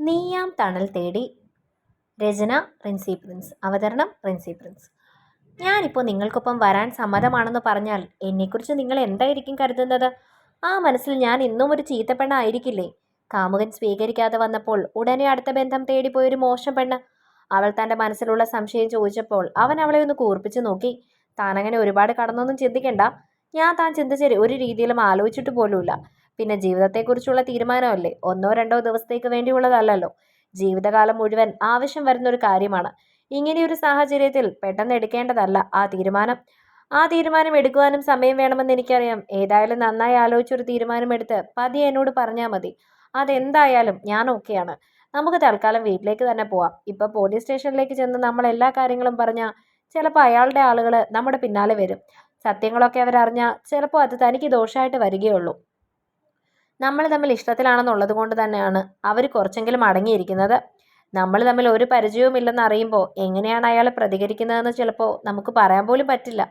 നീയാം തണൽ തേടി. രചന റിൻസി പ്രിൻസ്. അവതരണം റിൻസി പ്രിൻസ്. ഞാനിപ്പോൾ നിങ്ങൾക്കൊപ്പം വരാൻ സമ്മതമാണെന്ന് പറഞ്ഞാൽ എന്നെക്കുറിച്ച് നിങ്ങൾ എന്തായിരിക്കും കരുതുന്നത്? ആ മനസ്സിൽ ഞാൻ ഇന്നും ഒരു ചീത്തപ്പെണ്ണായിരിക്കില്ലേ കാമുകൻ സ്വീകരിക്കാതെ വന്നപ്പോൾ ഉടനെ അടുത്ത ബന്ധം തേടിപ്പോയൊരു മോശം പെണ്ണ്. അവൾ തന്റെ മനസ്സിലുള്ള സംശയം ചോദിച്ചപ്പോൾ അവൻ അവളെ ഒന്ന് കൂർപ്പിച്ച് നോക്കി. താനങ്ങനെ ഒരുപാട് കടന്നൊന്നും ചിന്തിക്കണ്ട. ഞാൻ താൻ ചിന്തിച്ച ഒരു രീതിയിലും ആലോചിച്ചിട്ട് പോലുമില്ല. പിന്നെ ജീവിതത്തെക്കുറിച്ചുള്ള തീരുമാനമല്ലേ? ഒന്നോ രണ്ടോ ദിവസത്തേക്ക് വേണ്ടിയുള്ളതല്ലല്ലോ. ജീവിതകാലം മുഴുവൻ ആവശ്യം വരുന്ന ഒരു കാര്യമാണ്. ഇങ്ങനെയൊരു സാഹചര്യത്തിൽ പെട്ടെന്ന് എടുക്കേണ്ടതല്ല ആ തീരുമാനം. ആ തീരുമാനം എടുക്കുവാനും സമയം വേണമെന്ന് എനിക്കറിയാം. ഏതായാലും നന്നായി ആലോചിച്ചൊരു തീരുമാനമെടുത്ത് പതിയെ എന്നോട് പറഞ്ഞാൽ മതി. അതെന്തായാലും ഞാൻ ഓക്കെയാണ്. നമുക്ക് തൽക്കാലം വീട്ടിലേക്ക് തന്നെ പോവാം. ഇപ്പൊ പോലീസ് സ്റ്റേഷനിലേക്ക് ചെന്ന് നമ്മൾ എല്ലാ കാര്യങ്ങളും പറഞ്ഞാൽ ചിലപ്പോൾ അയാളുടെ ആളുകൾ നമ്മുടെ പിന്നാലെ വരും. സത്യങ്ങളൊക്കെ അവരറിഞ്ഞാൽ ചിലപ്പോൾ അത് തനിക്ക് ദോഷമായിട്ട് വരികയുള്ളൂ. നമ്മൾ തമ്മിൽ ഇഷ്ടത്തിലാണെന്നുള്ളത് കൊണ്ട് തന്നെയാണ് അവർ കുറച്ചെങ്കിലും അടങ്ങിയിരിക്കുന്നത്. നമ്മൾ തമ്മിൽ ഒരു പരിചയവുമില്ലെന്ന് അറിയുമ്പോൾ എങ്ങനെയാണ് അയാൾ പ്രതികരിക്കുന്നതെന്ന് ചിലപ്പോൾ നമുക്ക് പറയാൻ പോലും പറ്റില്ല.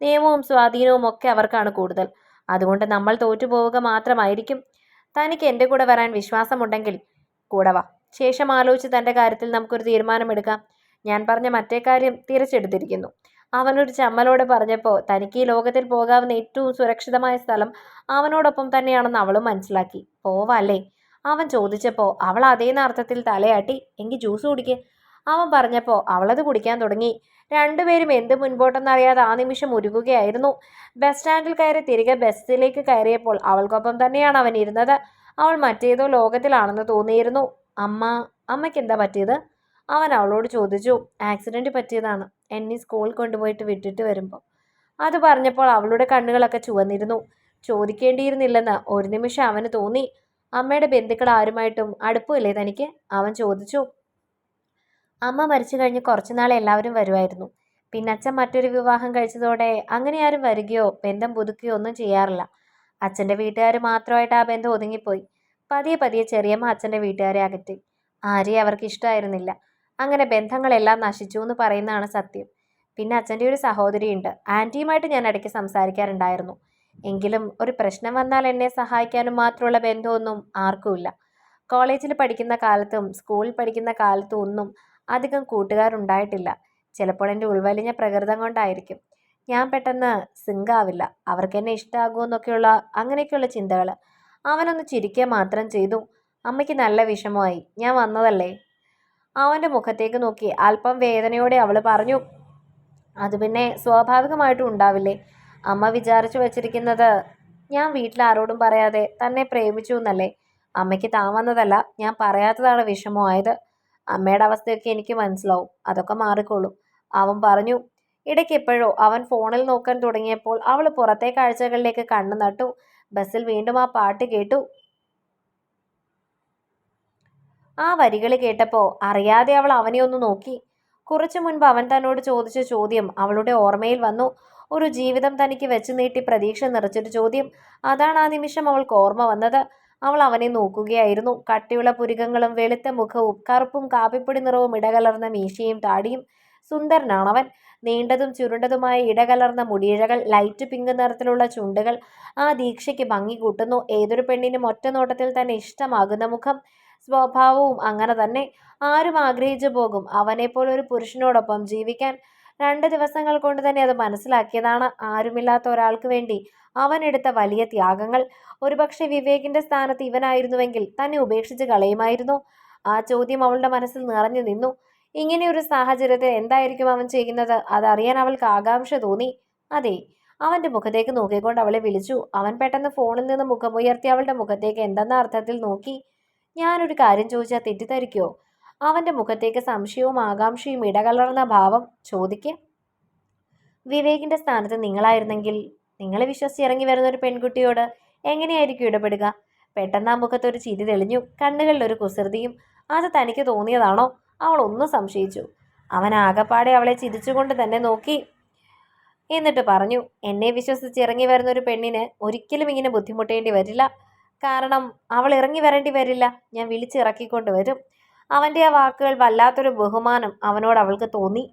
നിയമവും സ്വാധീനവും ഒക്കെ അവർക്കാണ് കൂടുതൽ. അതുകൊണ്ട് നമ്മൾ തോറ്റുപോവുക മാത്രമായിരിക്കും. തനിക്ക് എന്റെ കൂടെ വരാൻ വിശ്വാസമുണ്ടെങ്കിൽ കൂടെ വാ. ശേഷം ആലോചിച്ച് തന്റെ കാര്യത്തിൽ നമുക്കൊരു തീരുമാനമെടുക്കാം. ഞാൻ പറഞ്ഞ മറ്റേ കാര്യം തിരിച്ചെടുത്തിരിക്കുന്നു. അവനൊരു ചമ്മലോടെ പറഞ്ഞപ്പോൾ തനിക്ക് ഈ ലോകത്തിൽ പോകാവുന്ന ഏറ്റവും സുരക്ഷിതമായ സ്ഥലം അവനോടൊപ്പം തന്നെയാണെന്ന് അവളും മനസ്സിലാക്കി. പോവാല്ലേ? അവൻ ചോദിച്ചപ്പോൾ അവൾ അതേ അർത്ഥത്തിൽ തലയാട്ടി എങ്കിൽ ജ്യൂസ് കുടിക്ക്. അവൻ പറഞ്ഞപ്പോൾ അവളത് കുടിക്കാൻ തുടങ്ങി. രണ്ടുപേരും എന്ത് മുൻപോട്ടെന്നറിയാതെ ആ നിമിഷം ഉരുകുകയായിരുന്നു. ബസ് സ്റ്റാൻഡിൽ കയറി തിരികെ ബസ്സിലേക്ക് കയറിയപ്പോൾ അവൾക്കൊപ്പം തന്നെയാണ് അവൻ ഇരുന്നത്. അവൾ മറ്റേതോ ലോകത്തിലാണെന്ന് തോന്നിയിരുന്നു. അമ്മ അമ്മയ്ക്ക് എന്താ പറ്റിയത്? അവൻ അവളോട് ചോദിച്ചു. ആക്സിഡന്റ് പറ്റിയതാണ്. എന്നെ സ്കൂളിൽ കൊണ്ടുപോയിട്ട് വിട്ടിട്ട് വരുമ്പോൾ അത് പറഞ്ഞപ്പോൾ അവളുടെ കണ്ണുകളൊക്കെ ചുവന്നിരുന്നു. ചോദിക്കേണ്ടിയിരുന്നില്ലെന്ന് ഒരു നിമിഷം അവന് തോന്നി. അമ്മയുടെ ബന്ധുക്കൾ ആരുമായിട്ടും അടുപ്പമില്ലേ തനിക്ക്? അവൻ ചോദിച്ചു. അമ്മ മരിച്ചു കഴിഞ്ഞ് കുറച്ചുനാൾ എല്ലാവരും വരുമായിരുന്നു. പിന്നെ അച്ഛൻ മറ്റൊരു വിവാഹം കഴിച്ചതോടെ അങ്ങനെ ആരും വരികയോ ബന്ധം പുതുക്കുകയോ ഒന്നും ചെയ്യാറില്ല. അച്ഛന്റെ വീട്ടുകാർ മാത്രമായിട്ട് ആ ബന്ധം ഒതുങ്ങിപ്പോയി. പതിയെ പതിയെ ചെറിയമ്മ അച്ഛന്റെ വീട്ടുകാരെ അകറ്റി. ആരെയും അവർക്ക് ഇഷ്ടമായിരുന്നില്ല അങ്ങനെ ബന്ധങ്ങളെല്ലാം നശിച്ചു എന്ന് പറയുന്നതാണ് സത്യം. പിന്നെ അച്ഛന്റെ ഒരു സഹോദരിയുണ്ട്. ആന്റിയുമായിട്ട് ഞാൻ ഇടയ്ക്ക് സംസാരിക്കാറുണ്ടായിരുന്നു. എങ്കിലും ഒരു പ്രശ്നം വന്നാൽ എന്നെ സഹായിക്കാനും മാത്രമുള്ള ബന്ധമൊന്നും ആർക്കുമില്ല. കോളേജിൽ പഠിക്കുന്ന കാലത്തും സ്കൂളിൽ പഠിക്കുന്ന കാലത്തും ഒന്നും അധികം കൂട്ടുകാരുണ്ടായിട്ടില്ല. ചിലപ്പോൾ എന്റെ ഉൾവലിഞ്ഞ പ്രകൃതം കൊണ്ടായിരിക്കും. ഞാൻ പെട്ടെന്ന് സിങ്കാവില്ല. അവർക്ക് എന്നെ ഇഷ്ടമാകുമെന്നൊക്കെയുള്ള അങ്ങനെയൊക്കെയുള്ള ചിന്തകൾ അവനൊന്ന് ചിരിക്കുക മാത്രം ചെയ്തു. അമ്മയ്ക്ക് നല്ല വിഷമമായി. ഞാൻ വന്നതല്ലേ? അവന്റെ മുഖത്തേക്ക് നോക്കി. അല്പം വേദനയോടെ അവൾ പറഞ്ഞു അത് പിന്നെ സ്വാഭാവികമായിട്ടും ഉണ്ടാവില്ലേ? അമ്മ വിചാരിച്ചു വച്ചിരിക്കുന്നത് ഞാൻ വീട്ടിൽ ആരോടും പറയാതെ തന്നെ പ്രേമിച്ചു എന്നല്ലേ? അമ്മയ്ക്ക് താൻ വന്നതല്ല ഞാൻ പറയാത്തതാണ് വിഷമമായത് അമ്മയുടെ അവസ്ഥയൊക്കെ എനിക്ക് മനസ്സിലാവും. അതൊക്കെ മാറിക്കോളും. അവൻ പറഞ്ഞു ഇടയ്ക്ക് എപ്പോഴോ അവൻ ഫോണിൽ നോക്കാൻ തുടങ്ങിയപ്പോൾ അവൾ പുറത്തെ കാഴ്ചകളിലേക്ക് കണ്ണു നട്ടു ബസ്സിൽ വീണ്ടും ആ പാട്ട് കേട്ടു. ആ വരികൾ കേട്ടപ്പോൾ അറിയാതെ അവൾ അവനെ ഒന്ന് നോക്കി. കുറച്ചു മുൻപ് അവൻ തന്നോട് ചോദിച്ച ചോദ്യം അവളുടെ ഓർമ്മയിൽ വന്നു. ഒരു ജീവിതം തനിക്ക് വെച്ച് നീട്ടി പ്രതീക്ഷ നിറച്ചൊരു ചോദ്യം. അതാണ് ആ നിമിഷം അവൾക്ക് ഓർമ്മ വന്നത്. അവൾ അവനെ നോക്കുകയായിരുന്നു. കട്ടിയുള്ള പുരികങ്ങളും വെളുത്ത മുഖവും കറുപ്പും കാപ്പിപ്പൊടി നിറവും ഇടകലർന്ന മീശയും താടിയും. സുന്ദരനാണവൻ. നീണ്ടതും ചുരുണ്ടതുമായ ഇടകലർന്ന മുടിയിഴകൾ ലൈറ്റ് പിങ്ക് നിറത്തിലുള്ള ചുണ്ടുകൾ. ആ ദീക്ഷയ്ക്ക് ഭംഗി കൂട്ടുന്നു. ഏതൊരു പെണ്ണിനും ഒറ്റ നോട്ടത്തിൽ തന്നെ ഇഷ്ടമാകുന്ന മുഖം. സ്വഭാവവും അങ്ങനെ തന്നെ. ആരും ആഗ്രഹിച്ചു പോകും. അവനെപ്പോലെ ഒരു പുരുഷനോടൊപ്പം ജീവിക്കാൻ. രണ്ട് ദിവസങ്ങൾ കൊണ്ട് തന്നെ അത് മനസ്സിലാക്കിയതാണ് ആരുമില്ലാത്ത ഒരാൾക്ക് വേണ്ടി അവൻ എടുത്ത വലിയ ത്യാഗങ്ങൾ. ഒരുപക്ഷെ വിവേകിന്റെ സ്ഥാനത്ത് ഇവനായിരുന്നുവെങ്കിൽ തന്നെ ഉപേക്ഷിച്ച് കളയുമായിരുന്നു. ആ ചോദ്യം അവളുടെ മനസ്സിൽ നിറഞ്ഞു നിന്നു. ഇങ്ങനെയൊരു സാഹചര്യത്തിൽ എന്തായിരിക്കും അവൻ ചെയ്യുന്നത്? അതറിയാൻ അവൾക്ക് ആകാംക്ഷ തോന്നി. അതെ അവന്റെ മുഖത്തേക്ക് നോക്കിക്കൊണ്ട് അവളെ വിളിച്ചു. അവൻ പെട്ടെന്ന് ഫോണിൽ നിന്ന് മുഖമുയർത്തി അവളുടെ മുഖത്തേക്ക് എന്തെന്ന അർത്ഥത്തിൽ നോക്കി. ഞാനൊരു കാര്യം ചോദിച്ചാൽ തെറ്റിദ്ധരിക്കുമോ അവന്റെ മുഖത്തേക്ക് സംശയവും ആകാംക്ഷയും ഇടകലർന്ന ഭാവം ചോദിക്ക. വിവേകിന്റെ സ്ഥാനത്ത് നിങ്ങളായിരുന്നെങ്കിൽ നിങ്ങളെ വിശ്വസിച്ച് ഇറങ്ങി വരുന്ന ഒരു പെൺകുട്ടിയോട് എങ്ങനെയായിരിക്കും ഇടപെടുക? പെട്ടെന്ന് ആ മുഖത്തൊരു ചിരി തെളിഞ്ഞു. കണ്ണുകളിൽ ഒരു കുസൃതിയും അത് തനിക്ക് തോന്നിയതാണോ? അവൾ ഒന്നും സംശയിച്ചു. അവൻ ആകപ്പാടെ അവളെ ചിരിച്ചുകൊണ്ട് തന്നെ നോക്കി. എന്നിട്ട് പറഞ്ഞു എന്നെ വിശ്വസിച്ച് ഇറങ്ങി വരുന്ന ഒരു പെണ്ണിന് ഒരിക്കലും ഇങ്ങനെ ബുദ്ധിമുട്ടേണ്ടി വരില്ല. കാരണം അവൾ ഇറങ്ങി വരേണ്ടി വരില്ല. ഞാൻ വിളിച്ചിറക്കിക്കൊണ്ട് വരും. അവന്റെ ആ വാക്കുകൾ വല്ലാത്തൊരു ബഹുമാനം അവനോട് അവൾക്ക് തോന്നി.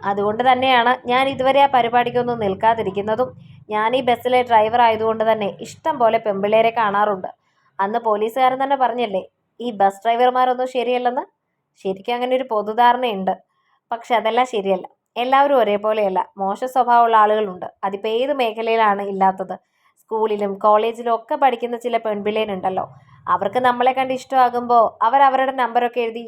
അതുകൊണ്ട് തന്നെയാണ് ഞാൻ ഇതുവരെ ആ പരിപാടിക്കൊന്നും നിൽക്കാതിരിക്കുന്നതും. ഞാൻ ഈ ബസ്സിലെ ഡ്രൈവർ ആയതുകൊണ്ട് തന്നെ ഇഷ്ടം പോലെ പെമ്പിളേരെ കാണാറുണ്ട്. അന്ന് പോലീസുകാരൻ തന്നെ പറഞ്ഞല്ലേ ഈ ബസ് ഡ്രൈവർമാരൊന്നും ശരിയല്ലെന്ന്? ശരിക്കും അങ്ങനെ ഒരു പൊതുധാരണയുണ്ട്. പക്ഷെ അതെല്ലാം ശരിയല്ല. എല്ലാവരും ഒരേപോലെയല്ല. മോശ സ്വഭാവമുള്ള ആളുകളുണ്ട്. അതിപ്പോൾ ഏത് മേഖലയിലാണ് ഇല്ലാത്തത്? സ്കൂളിലും കോളേജിലും ഒക്കെ പഠിക്കുന്ന ചില പെൺപിള്ളേരുണ്ടല്ലോ. അവർക്ക് നമ്മളെ കണ്ട് ഇഷ്ടമാകുമ്പോൾ അവർ അവരുടെ നമ്പറൊക്കെ എഴുതി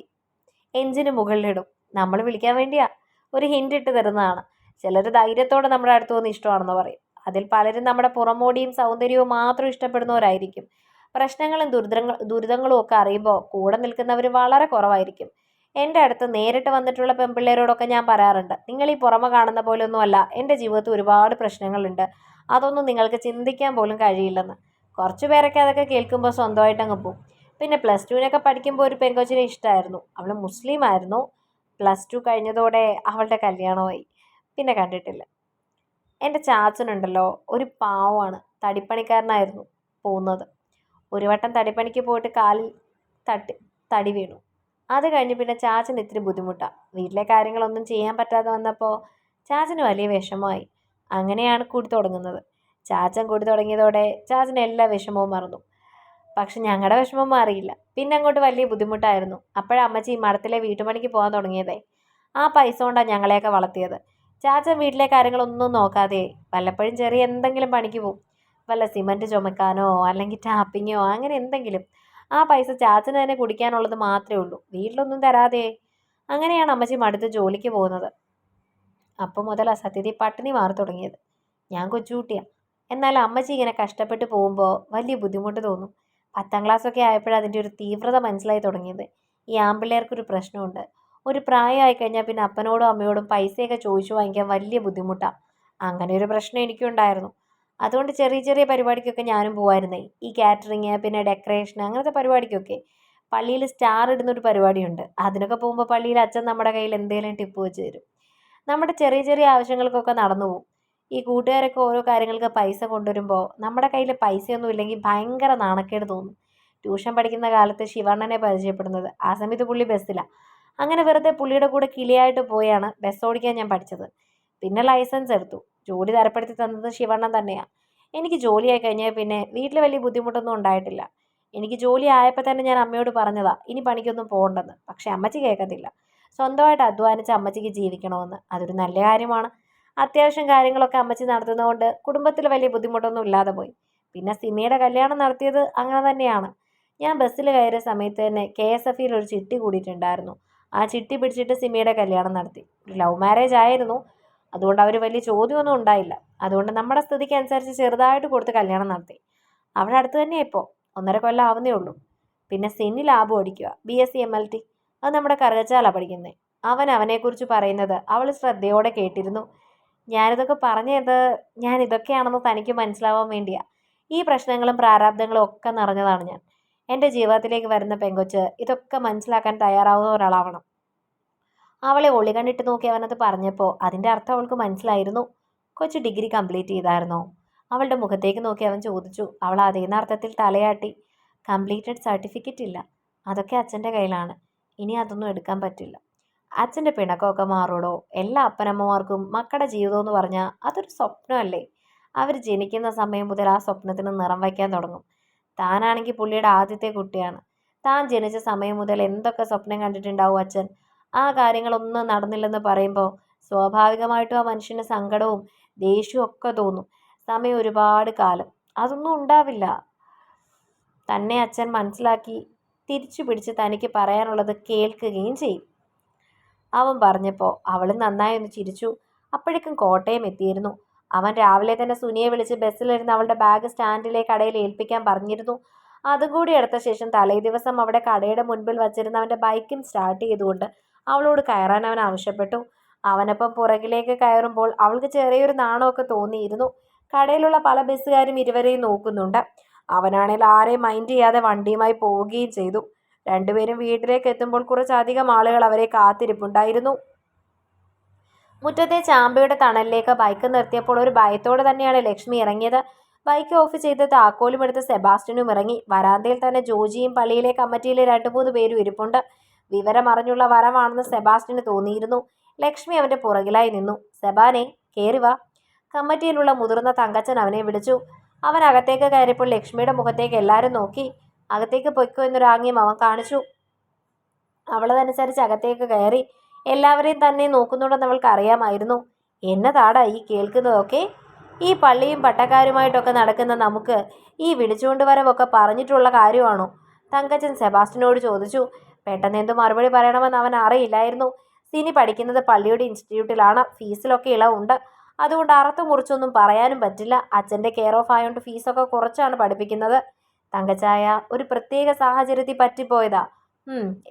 എഞ്ചിന് മുകളിലിടും. നമ്മൾ വിളിക്കാൻ വേണ്ടിയാ. ഒരു ഹിന്റ് ഇട്ട് തരുന്നതാണ്. ചിലർ ധൈര്യത്തോടെ നമ്മുടെ അടുത്ത് വന്ന് ഇഷ്ടമാണെന്ന് പറയും. അതിൽ പലരും നമ്മുടെ പുറമോടിയും സൗന്ദര്യവും മാത്രം ഇഷ്ടപ്പെടുന്നവരായിരിക്കും. പ്രശ്നങ്ങളും ദുരിതങ്ങൾ ദുരിതങ്ങളും ഒക്കെ അറിയുമ്പോൾ കൂടെ നിൽക്കുന്നവർ വളരെ കുറവായിരിക്കും. എന്റെ അടുത്ത് നേരിട്ട് വന്നിട്ടുള്ള പെൺപിള്ളേരോടൊക്കെ ഞാൻ പറയാറുണ്ട്. നിങ്ങൾ ഈ പുറമെ കാണുന്ന പോലൊന്നുമല്ല എന്റെ ജീവിതത്തിൽ ഒരുപാട് പ്രശ്നങ്ങളുണ്ട്. അതൊന്നും നിങ്ങൾക്ക് ചിന്തിക്കാൻ പോലും കഴിയില്ലെന്ന്. കുറച്ച് പേരൊക്കെ അതൊക്കെ കേൾക്കുമ്പോൾ സ്വന്തമായിട്ട് അങ്ങ് പോകും പിന്നെ പ്ലസ് ടുവിനൊക്കെ പഠിക്കുമ്പോൾ ഒരു പെങ്കൊച്ചിനെ ഇഷ്ടമായിരുന്നു. അവൾ മുസ്ലിം ആയിരുന്നു. പ്ലസ് ടു കഴിഞ്ഞതോടെ അവളുടെ കല്യാണമായി. പിന്നെ കണ്ടിട്ടില്ല. എന്റെ ചാച്ചനുണ്ടല്ലോ ഒരു പാവമാണ്. തടിപ്പണിക്കാരനായിരുന്നു പോകുന്നത്. ഒരു വട്ടം തടിപ്പണിക്ക് പോയിട്ട് കാലിൽ തട്ടി തടി വീണു. അത് കഴിഞ്ഞ് പിന്നെ ചാച്ചന് ഇത്തിരി ബുദ്ധിമുട്ടാണ് വീട്ടിലെ കാര്യങ്ങളൊന്നും ചെയ്യാൻ പറ്റാതെ വന്നപ്പോൾ ചാച്ചന് വലിയ വിഷമമായി. അങ്ങനെയാണ് കൂടി തുടങ്ങുന്നത്. ചാച്ചൻ കൂടി തുടങ്ങിയതോടെ ചാച്ചന് എല്ലാ വിഷമവും മറന്നു. പക്ഷെ ഞങ്ങളുടെ വിഷമം മാറിയില്ല. പിന്നെ അങ്ങോട്ട് വലിയ ബുദ്ധിമുട്ടായിരുന്നു. അപ്പോഴാണ് അമ്മച്ചി ഈ മഠത്തിലെ വീട്ടുപണിക്ക് പോകാൻ തുടങ്ങിയതേ. ആ പൈസ കൊണ്ടാണ് ഞങ്ങളെയൊക്കെ വളർത്തിയത്. ചാച്ചൻ വീട്ടിലെ കാര്യങ്ങളൊന്നും നോക്കാതെ വല്ലപ്പോഴും ചെറിയ എന്തെങ്കിലും പണിക്ക് പോകും വല്ല സിമന്റ് ചുമക്കാനോ അല്ലെങ്കിൽ ടാപ്പിങ്ങോ അങ്ങനെ എന്തെങ്കിലും. ആ പൈസ ചാച്ചന് തന്നെ കുടിക്കാനുള്ളത് മാത്രമേ ഉള്ളൂ. വീട്ടിലൊന്നും തരാതെ. അങ്ങനെയാണ് അമ്മച്ചി മടുത്ത് ജോലിക്ക് പോകുന്നത്. അപ്പം മുതൽ സത്യതി പട്ടിണി മാറി തുടങ്ങിയത്. ഞാൻ കൊച്ചുകുട്ടിയാണ് എന്നാൽ അമ്മച്ചി ഇങ്ങനെ കഷ്ടപ്പെട്ട് പോകുമ്പോൾ വലിയ ബുദ്ധിമുട്ട് തോന്നും. പത്താം ക്ലാസ്സൊക്കെ ആയപ്പോഴാണ് അതിന്റെ ഒരു തീവ്രത മനസ്സിലായി തുടങ്ങിയത്. ഈ ആമ്പിള്ളേർക്കൊരു പ്രശ്നമുണ്ട്. ഒരു പ്രായമായി കഴിഞ്ഞാൽ പിന്നെ അപ്പനോടും അമ്മയോടും പൈസയൊക്കെ ചോദിച്ചു വാങ്ങിക്കാൻ വലിയ ബുദ്ധിമുട്ടാണ് അങ്ങനെ ഒരു പ്രശ്നം എനിക്കും ഉണ്ടായിരുന്നു അതുകൊണ്ട് ചെറിയ ചെറിയ പരിപാടിക്കൊക്കെ ഞാനും പോകുമായിരുന്നേ ഈ കാറ്ററിങ് പിന്നെ ഡെക്കറേഷൻ അങ്ങനത്തെ പരിപാടിക്കൊക്കെ. പള്ളിയിൽ സ്റ്റാർ ഇടുന്നൊരു പരിപാടിയുണ്ട്. അതിനൊക്കെ പോകുമ്പോൾ പള്ളിയിൽ അച്ഛൻ നമ്മുടെ കയ്യിൽ എന്തെങ്കിലും ടിപ്പ് വെച്ച് തരും. നമ്മുടെ ചെറിയ ചെറിയ ആവശ്യങ്ങൾക്കൊക്കെ നടന്നു പോകും. ഈ കൂട്ടുകാരൊക്കെ ഓരോ കാര്യങ്ങൾക്ക് പൈസ കൊണ്ടുവരുമ്പോൾ നമ്മുടെ കയ്യിൽ പൈസയൊന്നും ഇല്ലെങ്കിൽ ഭയങ്കര നാണക്കേട് തോന്നും. ട്യൂഷൻ പഠിക്കുന്ന കാലത്ത് ശിവണ്ണനെ പരിചയപ്പെടുന്നത്. ആ സമയത്ത് പുള്ളി ബസ്സിലാണ് അങ്ങനെ വെറുതെ പുള്ളിയുടെ കൂടെ കിളിയായിട്ട് പോയാണ് ബസ് ഓടിക്കാൻ ഞാൻ പഠിച്ചത്. പിന്നെ ലൈസൻസ് എടുത്തു. ജോലി തരപ്പെടുത്തി തന്നത് ശിവണ്ണൻ തന്നെയാണ് എനിക്ക് ജോലിയായി കഴിഞ്ഞാൽ പിന്നെ വീട്ടിൽ വലിയ ബുദ്ധിമുട്ടൊന്നും ഉണ്ടായിട്ടില്ല. എനിക്ക് ജോലി ആയപ്പോൾ തന്നെ ഞാൻ അമ്മയോട് പറഞ്ഞതാ ഇനി പണിക്കൊന്നും പോകണ്ടെന്ന്. പക്ഷെ അമ്മച്ചി കേൾക്കത്തില്ല. സ്വന്തമായിട്ട് അധ്വാനിച്ച് അമ്മച്ചിക്ക് ജീവിക്കണമെന്ന്. അതൊരു നല്ല കാര്യമാണ്. അത്യാവശ്യം കാര്യങ്ങളൊക്കെ അമ്മച്ചി നടത്തുന്നതുകൊണ്ട് കുടുംബത്തിൽ വലിയ ബുദ്ധിമുട്ടൊന്നും ഇല്ലാതെ പോയി. പിന്നെ സിമിയുടെ കല്യാണം നടത്തിയത് അങ്ങനെ തന്നെയാണ്. ഞാൻ ബസ്സിൽ കയറിയ സമയത്ത് തന്നെ കെ എസ് എഫ് ഒരു ചിട്ടി കൂടിയിട്ടുണ്ടായിരുന്നു. ആ ചിട്ടി പിടിച്ചിട്ട് സിമിയുടെ കല്യാണം നടത്തി. ഒരു ലവ് മാരേജ് ആയിരുന്നു. അതുകൊണ്ട് അവർ വലിയ ചോദ്യമൊന്നും ഉണ്ടായില്ല. അതുകൊണ്ട് നമ്മുടെ സ്ഥിതിക്ക് അനുസരിച്ച് ചെറുതായിട്ട് കൊടുത്ത് കല്യാണം നടത്തി. അവിടെ അടുത്ത് തന്നെ ഇപ്പോൾ ഒന്നര കൊല്ലം ആവുന്നേ ഉള്ളൂ. പിന്നെ സിനി ലാബ് ഓടിക്കുക B S C M L T. അത് നമ്മുടെ കറുകച്ചാലാണ് പഠിക്കുന്നത് അവൻ അവനെക്കുറിച്ച് പറയുന്നത് അവൾ ശ്രദ്ധയോടെ കേട്ടിരുന്നു. ഞാനിതൊക്കെ പറഞ്ഞത് ഞാൻ ഇതൊക്കെയാണെന്ന് തനിക്ക് മനസ്സിലാവാൻ വേണ്ടിയാ. ഈ പ്രശ്നങ്ങളും പ്രാരാബ്ദങ്ങളും ഒക്കെ നിറഞ്ഞതാണ് ഞാൻ. എന്റെ ജീവിതത്തിലേക്ക് വരുന്ന പെങ്കൊച്ച് ഇതൊക്കെ മനസ്സിലാക്കാൻ തയ്യാറാവുന്ന ഒരാളാവണം. അവളെ ഒളി കണ്ടിട്ട് നോക്കി അവനത് പറഞ്ഞപ്പോൾ അതിന്റെ അർത്ഥം അവൾക്ക് മനസ്സിലായിരുന്നു. കൊച്ചു ഡിഗ്രി കംപ്ലീറ്റ് ചെയ്തായിരുന്നോ. അവളുടെ മുഖത്തേക്ക് നോക്കി അവൻ ചോദിച്ചു അവൾ അതേ അർത്ഥത്തിൽ തലയാട്ടി? കംപ്ലീറ്റഡ് സർട്ടിഫിക്കറ്റ് ഇല്ല. അതൊക്കെ അച്ഛന്റെ കയ്യിലാണ്. ഇനി അതൊന്നും എടുക്കാൻ പറ്റില്ല. അച്ഛന്റെ പിണക്കമൊക്കെ മാറൂടോ? എല്ലാ അപ്പനമ്മമാർക്കും മക്കളുടെ ജീവിതം എന്ന് പറഞ്ഞാൽ അതൊരു സ്വപ്നമല്ലേ? അവർ ജനിക്കുന്ന സമയം മുതൽ ആ സ്വപ്നത്തിന് നിറം വയ്ക്കാൻ തുടങ്ങും. താനാണെങ്കിൽ പുള്ളിയുടെ ആദ്യത്തെ കുട്ടിയാണ്. താൻ ജനിച്ച സമയം മുതൽ എന്തൊക്കെ സ്വപ്നം കണ്ടിട്ടുണ്ടാവും അച്ഛൻ? ആ കാര്യങ്ങളൊന്നും നടന്നില്ലെന്ന് പറയുമ്പോൾ സ്വാഭാവികമായിട്ടും ആ മനുഷ്യന് സങ്കടവും ദേഷ്യവും ഒക്കെ തോന്നും. സമയം ഒരുപാട് കാലം. അതൊന്നും ഉണ്ടാവില്ല. തന്നെ അച്ഛൻ മനസ്സിലാക്കി തിരിച്ചു പിടിച്ച് തനിക്ക് പറയാനുള്ളത് കേൾക്കുകയും ചെയ്യും. അവൻ പറഞ്ഞപ്പോൾ അവൾ നന്നായി ഒന്ന് ചിരിച്ചു. അപ്പോഴേക്കും കോട്ടയം എത്തിയിരുന്നു. അവൻ രാവിലെ തന്നെ സുനിയെ വിളിച്ച് ബസ്സിലിരുന്ന് അവളുടെ ബാഗ് സ്റ്റാൻഡിലെ കടയിൽ ഏൽപ്പിക്കാൻ പറഞ്ഞിരുന്നു. അതും കൂടി എടുത്ത ശേഷം തലേ ദിവസം അവിടെ കടയുടെ മുൻപിൽ വച്ചിരുന്ന അവന്റെ ബൈക്കും സ്റ്റാർട്ട് ചെയ്തുകൊണ്ട് അവളോട് കയറാൻ അവൻ ആവശ്യപ്പെട്ടു. അവനപ്പം പുറകിലേക്ക് കയറുമ്പോൾ അവൾക്ക് ചെറിയൊരു നാണമൊക്കെ തോന്നിയിരുന്നു. കടയിലുള്ള പല ബസ്സുകാരും ഇരുവരെയും നോക്കുന്നുണ്ട്. അവനാണെങ്കിൽ ആരെയും മൈൻഡ് ചെയ്യാതെ വണ്ടിയുമായി പോവുകയും ചെയ്തു. രണ്ടുപേരും വീട്ടിലേക്ക് എത്തുമ്പോൾ കുറച്ചധികം ആളുകൾ അവരെ കാത്തിരിപ്പുണ്ടായിരുന്നു. മുറ്റത്തെ ചാമ്പയുടെ തണലിലേക്ക് ബൈക്ക് നിർത്തിയപ്പോൾ ഒരു ഭയത്തോടെ തന്നെയാണ് ലക്ഷ്മി ഇറങ്ങിയത്. ബൈക്ക് ഓഫ് ചെയ്ത് താക്കോലും എടുത്ത് സെബാസ്റ്റിനും ഇറങ്ങി. വരാന്തയിൽ തന്നെ ജോജിയും പള്ളിയിലെ കമ്മിറ്റിയിലെ രണ്ടു മൂന്ന് പേരും ഇരിപ്പുണ്ട്. വിവരം അറിഞ്ഞുള്ള വരമാണെന്ന് സെബാസ്റ്റ്യന് തോന്നിയിരുന്നു. ലക്ഷ്മി അവന്റെ പുറകിലായി നിന്നു. സെബാനെ കേറി വാ. കമ്മിറ്റിയിലുള്ള മുതിർന്ന തങ്കച്ചൻ അവനെ വിളിച്ചു. അവൻ അകത്തേക്ക് കയറിയപ്പോൾ ലക്ഷ്മിയുടെ മുഖത്തേക്ക് എല്ലാവരും നോക്കി. അകത്തേക്ക് പൊയ്ക്കോ എന്നൊരു ആംഗ്യം അവൻ കാണിച്ചു. അവളതനുസരിച്ച് അകത്തേക്ക് കയറി എല്ലാവരെയും തന്നെ നോക്കുന്നുണ്ടെന്ന് അവൾക്ക് അറിയാമായിരുന്നു. എന്നതാടാ ഈ കേൾക്കുന്നതൊക്കെ? ഈ പള്ളിയും പട്ടക്കാരുമായിട്ടൊക്കെ നടക്കുന്ന നമുക്ക് ഈ വിളിച്ചുകൊണ്ട് വരവൊക്കെ പറഞ്ഞിട്ടുള്ള കാര്യമാണോ? തങ്കച്ചൻ സെബാസ്റ്റിനോട് ചോദിച്ചു. പെട്ടെന്ന് എന്ത് മറുപടി പറയണമെന്ന് അവൻ അറിയില്ലായിരുന്നു. സിനി പഠിക്കുന്നത് പള്ളിയുടെ ഇൻസ്റ്റിറ്റ്യൂട്ടിലാണ്. ഫീസിലൊക്കെ ഇളവുണ്ട് അതുകൊണ്ട് അറുത്ത് മുറിച്ചൊന്നും പറയാനും പറ്റില്ല. അച്ഛന്റെ കെയർ ഓഫ് ആയതുകൊണ്ട് ഫീസൊക്കെ കുറച്ചാണ് പഠിപ്പിക്കുന്നത്. തങ്കച്ചായ ഒരു പ്രത്യേക സാഹചര്യത്തിൽ പറ്റിപ്പോയതാ.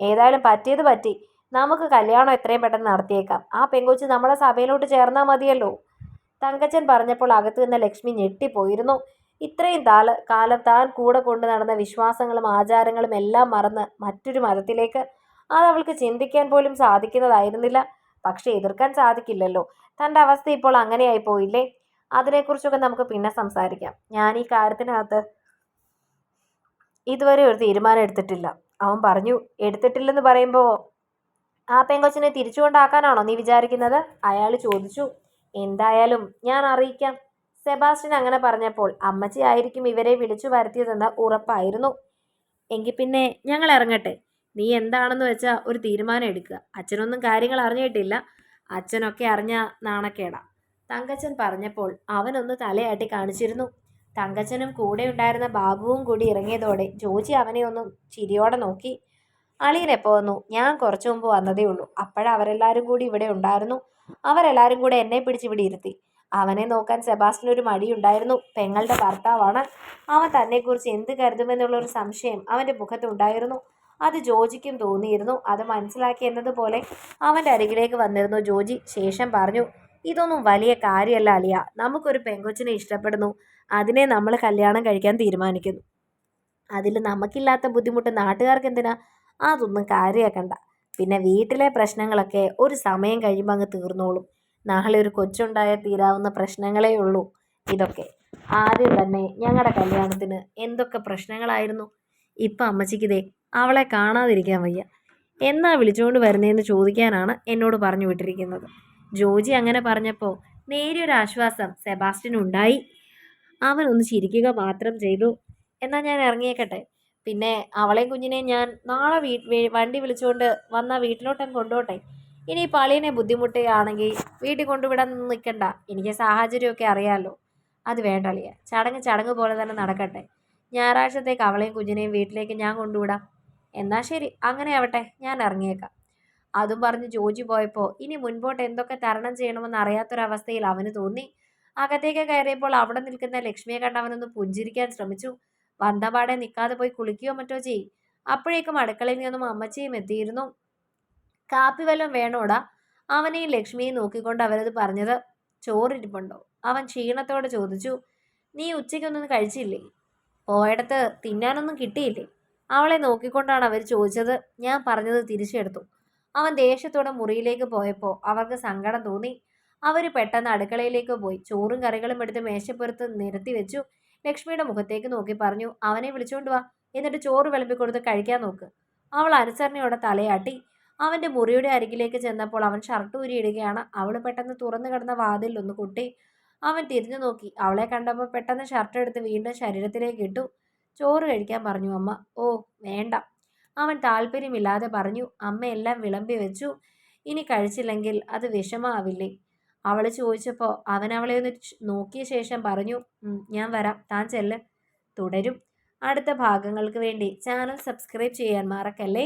ഏതായാലും പറ്റിയത് പറ്റി. നമുക്ക് കല്യാണം എത്രയും പെട്ടെന്ന് നടത്തിയേക്കാം. ആ പെങ്കൊച്ച് നമ്മളെ സഭയിലോട്ട് ചേർന്നാൽ മതിയല്ലോ. തങ്കച്ചൻ പറഞ്ഞപ്പോൾ അകത്തു നിന്ന് ലക്ഷ്മി ഞെട്ടിപ്പോയിരുന്നു. ഇത്രയും താല കാലം താൻ കൂടെ കൊണ്ടു നടന്ന വിശ്വാസങ്ങളും ആചാരങ്ങളും എല്ലാം മറന്ന് മറ്റൊരു മതത്തിലേക്ക് അത് അവൾക്ക് ചിന്തിക്കാൻ പോലും സാധിക്കുന്നതായിരുന്നില്ല. പക്ഷെ എതിർക്കാൻ സാധിക്കില്ലല്ലോ. തന്റെ അവസ്ഥ ഇപ്പോൾ അങ്ങനെയായി പോയില്ലേ? അതിനെക്കുറിച്ചൊക്കെ നമുക്ക് പിന്നെ സംസാരിക്കാം. ഞാൻ ഈ കാര്യത്തിനകത്ത് ഇതുവരെ ഒരു തീരുമാനം എടുത്തിട്ടില്ല. അവൻ പറഞ്ഞു എടുത്തിട്ടില്ലെന്ന് പറയുമ്പോൾ ആ പെങ്കൊച്ചിനെ തിരിച്ചുകൊണ്ടാക്കാനാണോ നീ വിചാരിക്കുന്നത്? അയാൾ ചോദിച്ചു എന്തായാലും ഞാൻ അറിയിക്കാം. സെബാസ്റ്റ്യൻ അങ്ങനെ പറഞ്ഞപ്പോൾ അമ്മച്ചി ആയിരിക്കും ഇവരെ വിളിച്ചു വരുത്തിയതെന്ന് ഉറപ്പായിരുന്നു. എങ്കിൽ പിന്നെ ഞങ്ങൾ ഇറങ്ങട്ടെ. നീ എന്താണെന്ന് വെച്ചാൽ ഒരു തീരുമാനം എടുക്കുക. അച്ഛനൊന്നും കാര്യങ്ങൾ അറിഞ്ഞിട്ടില്ല. അച്ഛനൊക്കെ അറിഞ്ഞ നാണക്കേടാ. തങ്കച്ചൻ പറഞ്ഞപ്പോൾ അവനൊന്ന് തലയാട്ടി കാണിച്ചിരുന്നു. തങ്കച്ചനും കൂടെ ഉണ്ടായിരുന്ന ബാബുവും കൂടി ഇറങ്ങിയതോടെ ജോജി അവനെ ഒന്ന് ചിരിയോടെ നോക്കി. അളിയൻ എപ്പോൾ വന്നു? ഞാൻ കുറച്ചു മുമ്പ് വന്നതേ ഉള്ളൂ. അപ്പോഴവരെല്ലാവരും കൂടി ഇവിടെ ഉണ്ടായിരുന്നു. അവരെല്ലാവരും കൂടെ എന്നെ പിടിച്ച് ഇവിടെ ഇരുത്തി. അവനെ നോക്കാൻ സെബാസ്റ്റിന് ഒരു മടിയുണ്ടായിരുന്നു പെങ്ങളുടെ ഭർത്താവാണ്. അവൻ തന്നെക്കുറിച്ച് എന്ത് കരുതുമെന്നുള്ളൊരു സംശയം അവന്റെ മുഖത്തുണ്ടായിരുന്നു അത് ജോജിക്കും തോന്നിയിരുന്നു. അത് മനസ്സിലാക്കി എന്നതുപോലെ അവന്റെ അരികിലേക്ക് വന്നിരുന്നു ജോജി. ശേഷം പറഞ്ഞു ഇതൊന്നും വലിയ കാര്യമല്ല അലിയ. നമുക്കൊരു പെങ്കൊച്ചിനെ ഇഷ്ടപ്പെടുന്നു. അതിനെ നമ്മൾ കല്യാണം കഴിക്കാൻ തീരുമാനിക്കുന്നു. അതിൽ നമുക്കില്ലാത്ത ബുദ്ധിമുട്ട് നാട്ടുകാർക്ക് എന്തിനാ? അതൊന്നും കാര്യമാക്കണ്ട. പിന്നെ വീട്ടിലെ പ്രശ്നങ്ങളൊക്കെ ഒരു സമയം കഴിയുമ്പോൾ അങ്ങ് തീർന്നോളും. നാളെ ഒരു കൊച്ചുണ്ടായാൽ തീരാവുന്ന പ്രശ്നങ്ങളേ ഉള്ളൂ. ഇതൊക്കെ. ആദ്യം തന്നെ ഞങ്ങളുടെ കല്യാണത്തിന് എന്തൊക്കെ പ്രശ്നങ്ങളായിരുന്നു? ഇപ്പം അമ്മച്ചിക്കിതേ അവളെ കാണാതിരിക്കാൻ വയ്യ. എന്നാ വിളിച്ചുകൊണ്ട് വരുന്നതെന്ന് ചോദിക്കാനാണ് എന്നോട് പറഞ്ഞു വിട്ടിരിക്കുന്നത്. ജോജി അങ്ങനെ പറഞ്ഞപ്പോൾ നേരിയൊരു ആശ്വാസം അവൻ ഒന്ന് ചിരിക്കുക മാത്രം ചെയ്തു. എന്നാൽ ഞാൻ ഇറങ്ങിയേക്കട്ടെ. പിന്നെ അവളെയും കുഞ്ഞിനെയും ഞാൻ നാളെ വീ വണ്ടി വിളിച്ചുകൊണ്ട് വന്നാൽ വീട്ടിലോട്ടങ്ങ് കൊണ്ടുപോട്ടെ ഇനി പളിയനെ ബുദ്ധിമുട്ടുകയാണെങ്കിൽ വീട്ടിൽ കൊണ്ടുവിടാൻ നിൽക്കണ്ട. എനിക്ക് സാഹചര്യമൊക്കെ അറിയാമല്ലോ അത് വേണ്ട അളിയ. ചടങ്ങ് ചടങ്ങ് പോലെ തന്നെ നടക്കട്ടെ. ഞായറാഴ്ചത്തേക്ക് അവളെയും കുഞ്ഞിനെയും വീട്ടിലേക്ക് ഞാൻ കൊണ്ടുവിടാം എന്നാൽ ശരി. അങ്ങനെ ആവട്ടെ. ഞാൻ ഇറങ്ങിയേക്കാം. അതും പറഞ്ഞ് ജോജി പോയപ്പോൾ ഇനി മുൻപോട്ട് എന്തൊക്കെ തരണം ചെയ്യണമെന്ന് അറിയാത്തൊരവസ്ഥയിൽ അവന് തോന്നി. അകത്തേക്ക് കയറിയപ്പോൾ അവിടെ നിൽക്കുന്ന ലക്ഷ്മിയെ കണ്ട് അവനൊന്ന് പുഞ്ചിരിക്കാൻ ശ്രമിച്ചു. വന്നപാടെ നിൽക്കാതെ പോയി കുളിക്കുകയോ മറ്റോ ചെയ്യും അപ്പോഴേക്കും അടുക്കളയിൽ നിന്നും അമ്മച്ചിയും എത്തിയിരുന്നു. കാപ്പി വല്ലതും വേണോടാ. അവനെയും ലക്ഷ്മിയും നോക്കിക്കൊണ്ട് അവരത് പറഞ്ഞത് ചോറിരിപ്പുണ്ടോ? അവൻ ക്ഷീണത്തോടെ ചോദിച്ചു നീ ഉച്ചയ്ക്കൊന്നും കഴിച്ചില്ലേ? പോയിടത്ത് തിന്നാനൊന്നും കിട്ടിയില്ലേ? അവളെ നോക്കിക്കൊണ്ടാണ് അവർ ചോദിച്ചത്. ഞാൻ പറഞ്ഞത് തിരിച്ചെടുത്തു. അവൻ ദേഷ്യത്തോടെ മുറിയിലേക്ക് പോയപ്പോൾ അവർക്ക് സങ്കടം തോന്നി. അവർ പെട്ടെന്ന് അടുക്കളയിലേക്ക് പോയി. ചോറും കറികളും എടുത്ത് മേശപ്പുറത്ത് നിരത്തി വെച്ചു. ലക്ഷ്മിയുടെ മുഖത്തേക്ക് നോക്കി പറഞ്ഞു അവനെ വിളിച്ചുകൊണ്ട് വാ. എന്നിട്ട് ചോറ് വിളമ്പിക്കൊടുത്ത് കഴിക്കാൻ നോക്ക്. അവൾ അനുസരണയോടെ തലയാട്ടി അവന്റെ മുറിയുടെ അരികിലേക്ക് ചെന്നപ്പോൾ അവൻ ഷർട്ട് ഊരിയിടുകയാണ്. അവൾ പെട്ടെന്ന് തുറന്നു കിടന്ന വാതിൽ ഒന്ന് കൊട്ടി. അവൻ തിരിഞ്ഞു നോക്കി. അവളെ കണ്ടപ്പോൾ പെട്ടെന്ന് ഷർട്ട് എടുത്ത് വീണ്ടും ശരീരത്തിലേക്ക് ഇട്ടു. ചോറ് കഴിക്കാൻ പറഞ്ഞു അമ്മ. ഓ വേണ്ട. അവൻ താല്പര്യമില്ലാതെ പറഞ്ഞു. അമ്മ എല്ലാം വിളമ്പി വെച്ചു. ഇനി കഴിച്ചില്ലെങ്കിൽ അത് വിഷമാവില്ലേ? അവൾ ചോദിച്ചപ്പോൾ അവൻ അവളെ ഒന്ന് നോക്കിയ ശേഷം പറഞ്ഞു. ഞാൻ വരാം. താൻ ചെല്ല്. തുടരും. അടുത്ത ഭാഗങ്ങൾക്ക് വേണ്ടി ചാനൽ സബ്സ്ക്രൈബ് ചെയ്യാൻ മറക്കല്ലേ?